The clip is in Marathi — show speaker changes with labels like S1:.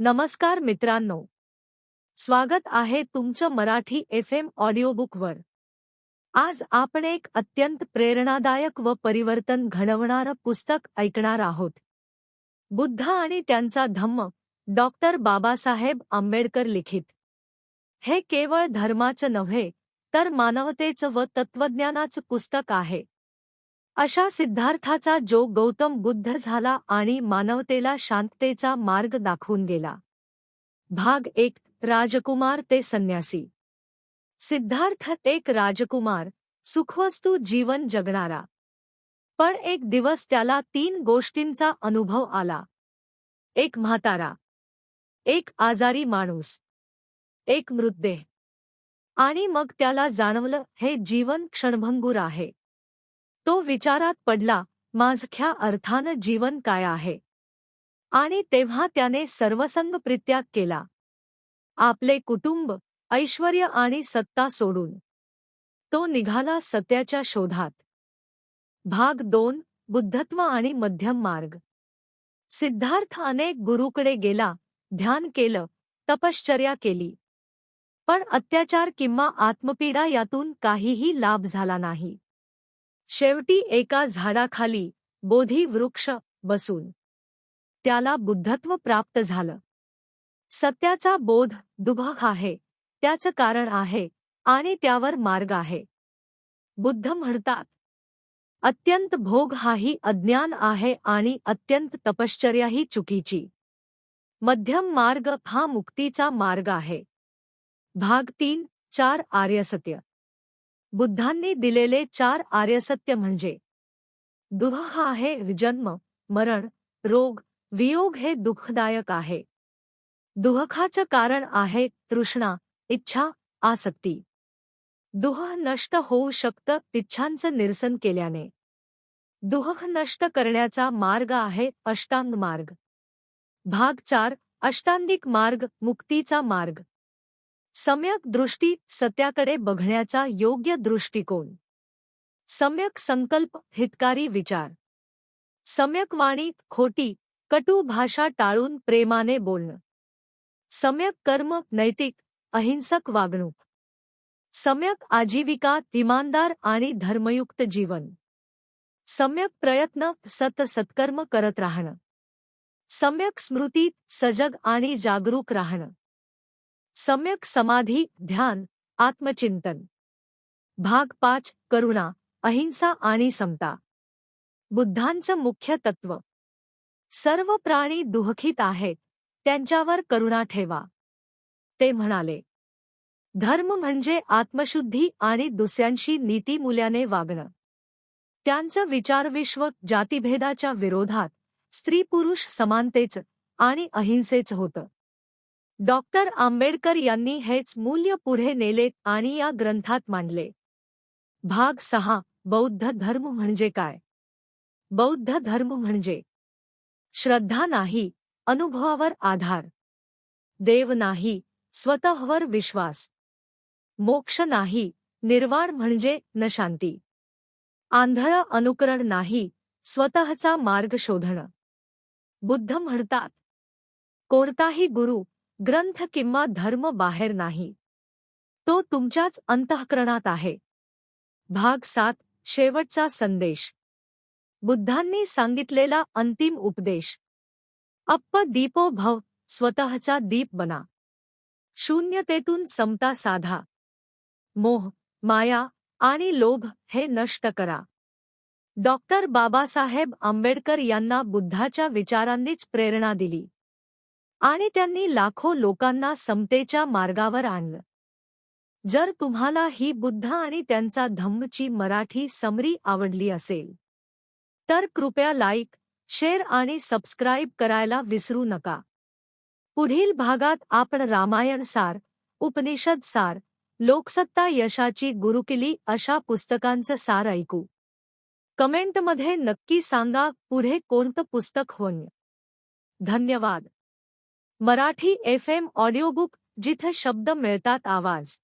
S1: नमस्कार मित्रांनो. स्वागत आहे तुमचं मराठी एफ एम ऑडिओबुकवर. आज आपण एक अत्यंत प्रेरणादायक व परिवर्तन घडवणारं पुस्तक ऐकणार आहोत. बुद्ध आणि त्यांचा धम्म डॉक्टर बाबासाहेब आंबेडकर लिखित. हे केवळ धर्माचं नव्हे तर मानवतेचं व तत्वज्ञानाचं पुस्तक आहे. अशा सिद्धार्थाचा जो गौतम बुद्ध झाला आणि मानवतेला शांततेचा मार्ग दाखवून गेला. भाग एक राजकुमार ते संन्यासी. सिद्धार्थ एक राजकुमार सुखवस्तू जीवन जगणारा. पण एक दिवस त्याला तीन गोष्टींचा अनुभव आला. एक म्हातारा. एक आजारी माणूस. एक मृतदेह. आणि मग त्याला जाणवलं हे जीवन क्षणभंगूर आहे. तो विचारात पडला माझख्या अर्थानं जीवन काय आहे? आणि तेव्हा त्याने सर्वसंग परित्याग केला. आपले कुटुंब ऐश्वर्य आणि सत्ता सोडून तो निघाला सत्याच्या शोधात. भाग दोन बुद्धत्व आणि मध्यम मार्ग. सिद्धार्थ अनेक गुरुकडे गेला ध्यान केलं तपश्चर्या केली. पण अत्याचार किंवा आत्मपीडा यातून काहीही लाभ झाला नाही. शेवटी एका झाडाखाली बोधी वृक्ष बसून त्याला बुद्धत्व प्राप्त झालं. सत्याचा बोध दुभक आहे त्याचं कारण आहे आणि त्यावर मार्ग आहे. बुद्ध म्हणतात अत्यंत भोग हाही अज्ञान आहे आणि अत्यंत तपश्चर्याही चुकीची. मध्यम मार्ग हा मुक्तीचा मार्ग आहे. भाग तीन चार आर्यसत्य. बुद्धांनी दिलेले चार आर्यसत्य म्हणजे दुह हा आहे जन्म मरण रोग वियोग हे दुःखदायक आहे. दुहखाचं कारण आहे तृष्णा इच्छा आसक्ती. दुह नष्ट होऊ शकतं इच्छांचं निरसन केल्याने. दुहख नष्ट करण्याचा मार्ग आहे अष्टांग मार्ग. भाग चार अष्टांगिक मार्ग मुक्तीचा मार्ग. सम्यक दृष्टी सत्याकडे बघण्याचा योग्य दृष्टिकोन. सम्यक संकल्प हितकारी विचार. सम्यक वाणी खोटी कटू भाषा टाळून प्रेमाने बोलणं. सम्यक कर्म नैतिक अहिंसक वागणूक. सम्यक आजीविका इमानदार आणि धर्मयुक्त जीवन. सम्यक प्रयत्न सत सत्कर्म करत राहणं. सम्यक स्मृती सजग आणि जागरूक राहणं. सम्यक समाधी ध्यान आत्मचिंतन. भाग पाच करुणा अहिंसा आणि समता. बुद्धांचं मुख्य तत्व. सर्व प्राणी दुःखित आहेत त्यांच्यावर करुणा ठेवा. ते म्हणाले धर्म म्हणजे आत्मशुद्धी आणि दुसऱ्यांशी नीतीमूल्याने वागणं. त्यांचं विचारविश्व जातीभेदाच्या विरोधात स्त्री पुरुष समानतेच आणि अहिंसेच होतं. डॉक्टर आंबेडकर यांनी हेच मूल्य पुढे नेले आणि या ग्रंथात मांडले. भाग सहा बौद्ध धर्म म्हणजे काय? बौद्ध धर्म म्हणजे श्रद्धा नाही अनुभवावर आधार. देव नाही स्वतःवर विश्वास. मोक्ष नाही निर्वाण म्हणजे न शांती. आंधळ अनुकरण नाही स्वतःचा मार्ग शोधणं. बुद्ध म्हणतात कोणताही गुरु ग्रंथ किंवा धर्म बाहेर नाही. तो तुमच्याच अंतःकरणात आहे. भाग सात शेवटचा संदेश. बुद्धांनी सांगितलेला अंतिम उपदेश. अप्प दीपो भव स्वतःचा दीप बना. शून्यतेतून समता साधा. मोह माया आणि लोभ हे नष्ट करा. डॉक्टर बाबासाहेब आंबेडकर यांना बुद्धाच्या विचारांनीच प्रेरणा दिली. आणि त्यांनी लाखो लोकांना समतेच्या मार्गावर आणलं. जर तुम्हाला ही बुद्ध आणि त्यांचा धम्मची मराठी समरी आवडली असेल तर कृपया लाईक शेअर आणि सबस्क्राईब करायला विसरू नका. पुढील भागात आपण रामायण सार उपनिषद सार लोकसत्ता यशाची गुरुकिली अशा पुस्तकांचं सार ऐकू. कमेंटमध्ये नक्की सांगा पुढे कोणतं पुस्तक होईल. धन्यवाद. मराठी एफ एम ऑडिओबुक जिथे शब्द मिळतात आवाज.